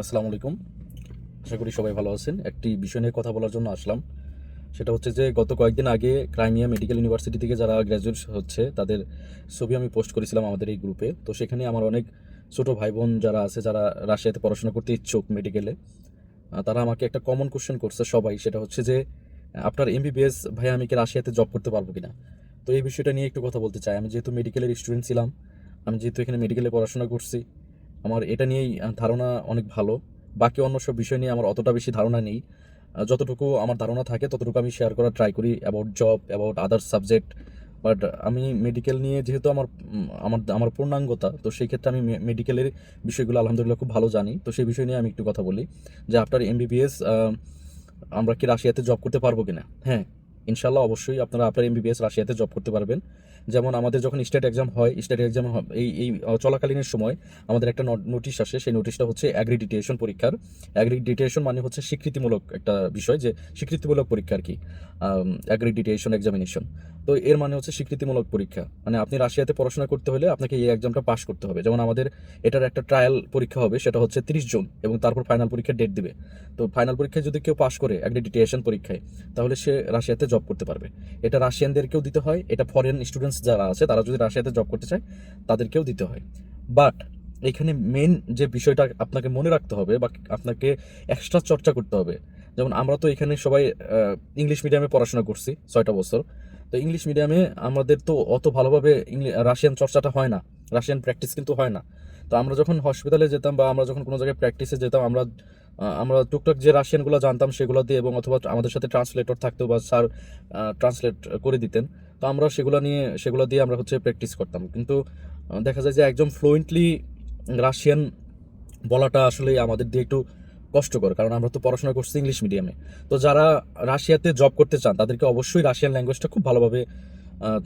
আসসালামু আলাইকুম। আশা করি সবাই ভালো আছেন। একটি বিষয় নিয়ে কথা বলার জন্য আসলাম। সেটা হচ্ছে যে, গত কয়েকদিন আগে ক্রাইমিয়া মেডিকেল ইউনিভার্সিটি থেকে যারা গ্র্যাজুয়েট হচ্ছে, তাদের ছবি আমি পোস্ট করেছিলাম আমাদের এই গ্রুপে তো সেখানে আমার অনেক ছোট ভাই বোন যারা আছে, যারা রাশিয়াতে পড়াশোনা করতে ইচ্ছুক মেডিকেলে তারা আমাকে একটা কমন কোশ্চেন করছে সবাই। সেটা হচ্ছে যে, আপনার এমবিবিএস ভাই, আমি কি রাশিয়াতে জব করতে পারব কিনা? তো এই বিষয়টা নিয়ে একটু কথা বলতে চাই। আমি যেহেতু মেডিকেলের স্টুডেন্ট ছিলাম, আমি যেহেতু এখানে মেডিকেলে পড়াশোনা করছি আমার এটা নিয়েই ধারণা অনেক ভালো। বাকি অন্য সব বিষয় নিয়ে আমার অতটা বেশি ধারণা নেই। যতটুকু আমার ধারণা থাকে, ততটুকু আমি শেয়ার করার ট্রাই করি about job about other subject but আমি মেডিকেল নিয়ে যেহেতু আমার আমার আমার পূর্ণাঙ্গতা, তো সেই ক্ষেত্রে আমি মেডিকেলের বিষয়গুলো আলহামদুলিল্লাহ খুব ভালো জানি। তো সেই বিষয় নিয়ে আমি একটু কথা বলি, যে আপনার এমবিবিএস আমরা কি রাশিয়াতে জব করতে পারব কিনা? হ্যাঁ ইনশাল্লাহ অবশ্যই আপনারা আপনার এমবিবিএস রাশিয়াতে জব করতে পারবেন। যেমন আমাদের যখন স্টেট এক্সাম হয় স্টেট এক্সাম এই এই চলাকালীনের সময় আমাদের একটা নোটিশ আসে, সেই নোটিশটা হচ্ছে অ্যাগ্রিডিটেশন পরীক্ষার। অ্যাগ্রিডিটেশন মানে হচ্ছে স্বীকৃতিমূলক একটা বিষয় যে স্বীকৃতিমূলক পরীক্ষা আর কি অ্যাগ্রিডিটেশন এক্সামিনেশন তো এর মানে হচ্ছে স্বীকৃতিমূলক পরীক্ষা। মানে আপনি রাশিয়াতে পড়াশোনা করতে হলে আপনাকে এই এক্সামটা পাস করতে হবে। যেমন আমাদের এটার একটা ট্রায়াল পরীক্ষা হবে, সেটা হচ্ছে তিরিশ জন এবং তারপর ফাইনাল পরীক্ষার ডেট দিবে। তো ফাইনাল পরীক্ষায় যদি কেউ পাস করে অ্যাগ্রিডিটেশন পরীক্ষায়, তাহলে সে রাশিয়াতে জব করতে পারবে। এটা রাশিয়ানদেরকেও দিতে হয়, এটা ফরেন স্টুডেন্টস যারা আছে, তারা যদি রাশিয়াতে জব করতে চায়, তাদেরকেও দিতে হয়। বাট এখানে মেন যে বিষয়টা আপনাকে মনে রাখতে হবে বা আপনাকে এক্সট্রা চর্চা করতে হবে। যেমন আমরা তো এখানে সবাই ইংলিশ মিডিয়ামে পড়াশোনা করছি ছয়টা বছর। তো ইংলিশ মিডিয়ামে আমাদের তো অত ভালোভাবে রাশিয়ান চর্চাটা হয় না। রাশিয়ান প্র্যাকটিস কিন্তু হয় না। তো আমরা যখন হসপিটালে যেতাম বা আমরা যখন কোনো জায়গায় প্র্যাকটিসে যেতাম, আমরা আমরা টুকটাক যে রাশিয়ানগুলো জানতাম সেগুলো দিয়ে এবং অথবা আমাদের সাথে ট্রান্সলেটর থাকতো বা স্যার ট্রান্সলেট করে দিতেন, তো আমরা সেগুলো নিয়ে, সেগুলো দিয়ে আমরা হচ্ছে প্র্যাকটিস করতাম। কিন্তু দেখা যায় যে একদম ফ্লুয়েন্টলি রাশিয়ান বলাটা আসলে আমাদের দিয়ে একটু কষ্টকর, কারণ আমরা তো পড়াশোনা করছি ইংলিশ মিডিয়ামে তো যারা রাশিয়াতে জব করতে চান, তাদেরকে অবশ্যই রাশিয়ান ল্যাঙ্গুয়েজটা খুব ভালোভাবে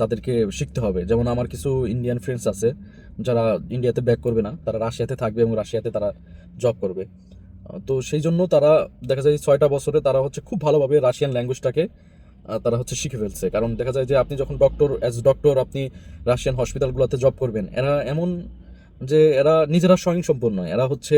তাদেরকে শিখতে হবে। যেমন আমার কিছু ইন্ডিয়ান ফ্রেন্ডস আছে, যারা ইন্ডিয়াতে ব্যাক করবে না, তারা রাশিয়াতে থাকবে এবং রাশিয়াতে তারা জব করবে। তো সেই জন্য তারা, দেখা যায় ছয়টা বছরে তারা হচ্ছে খুব ভালোভাবে রাশিয়ান ল্যাঙ্গুয়েজটাকে তারা হচ্ছে শিখে ফেলছে। কারণ দেখা যায় যে আপনি যখন ডক্টর অ্যাজ ডক্টর আপনি রাশিয়ান হসপিটালগুলোতে জব করবেন, এরা এমন যে এরা নিজেরা স্বয়ংসম্পন্ন এরা হচ্ছে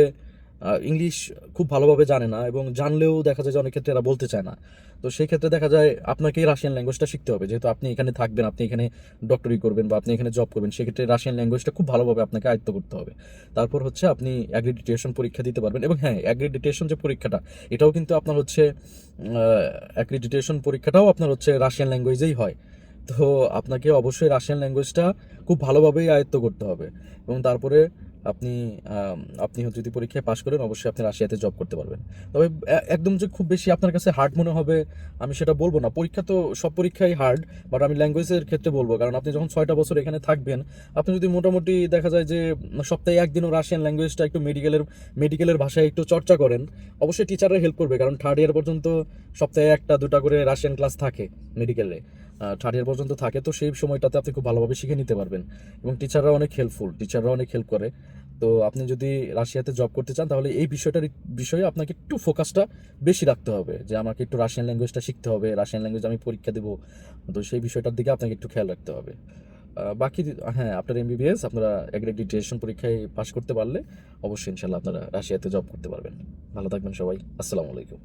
ইংলিশ খুব ভালোভাবে জানে না এবং জানলেও দেখা যায় যে অনেক ক্ষেত্রে এরা বলতে চায় না। তো সেই ক্ষেত্রে দেখা যায় আপনাকেই রাশিয়ান ল্যাঙ্গুয়েজটা শিখতে হবে। যেহেতু আপনি এখানে থাকবেন, আপনি এখানে ডক্টরি করবেন বা আপনি এখানে জব করবেন, সেক্ষেত্রে রাশিয়ান ল্যাঙ্গুয়েজটা খুব ভালোভাবে আপনাকে আয়ত্ত করতে হবে। তারপর হচ্ছে আপনি অ্যাগ্রিডিটেশন পরীক্ষা দিতে পারবেন এবং হ্যাঁ অ্যাগ্রিডিটেশন যে পরীক্ষাটা, এটাও কিন্তু আপনার হচ্ছে অ্যাগ্রিডিটেশন পরীক্ষাটাও আপনার হচ্ছে রাশিয়ান ল্যাঙ্গুয়েজেই হয়। তো আপনাকে অবশ্যই রাশিয়ান ল্যাঙ্গুয়েজটা খুব ভালোভাবেই আয়ত্ত করতে হবে। এবং তারপরে আপনি আপনি যদি পরীক্ষায় পাশ করেন, অবশ্যই আপনি রাশিয়াতে জব করতে পারবেন। তবে একদম যে খুব বেশি আপনার কাছে হার্ড মনে হবে, আমি সেটা বলব না। পরীক্ষা তো সব পরীক্ষাই হার্ড বাট আমি ল্যাঙ্গুয়েজের ক্ষেত্রে বলব। কারণ আপনি যখন ছয়টা বছর এখানে থাকবেন, আপনি যদি মোটামুটি দেখা যায় যে সপ্তাহে একদিনও রাশিয়ান ল্যাঙ্গুয়েজটা একটু মেডিকেলের মেডিকেলের ভাষায় একটু চর্চা করেন, অবশ্যই টিচাররা হেল্প করবে। কারণ থার্ড ইয়ার পর্যন্ত সপ্তাহে একটা, দুটা করে রাশিয়ান ক্লাস থাকে মেডিকেলে থার্ড ইয়ার পর্যন্ত থাকে, তো সেই সময়টাতে আপনি খুব ভালোভাবে শিখে নিতে পারবেন। এবং টিচাররা অনেক হেল্পফুল টিচাররা অনেক হেল্প করে। তো আপনি যদি রাশিয়াতে জব করতে চান, তাহলে এই বিষয়টার বিষয়ে আপনাকে একটু ফোকাসটা বেশি রাখতে হবে। যে আমাকে একটু রাশিয়ান ল্যাঙ্গুয়েজটা শিখতে হবে রাশিয়ান ল্যাঙ্গুয়েজ আমি পরীক্ষা দেবো। তো সেই বিষয়টার দিকে আপনাকে একটু খেয়াল রাখতে হবে। বাকি হ্যাঁ আপনার এমবিবিএস আপনারা অ্যাগ্রেডিটেশন পরীক্ষায় পাশ করতে পারলে অবশ্যই ইনশাল্লাহ আপনারা রাশিয়াতে জব করতে পারবেন। ভালো থাকবেন সবাই। আসসালামু আলাইকুম।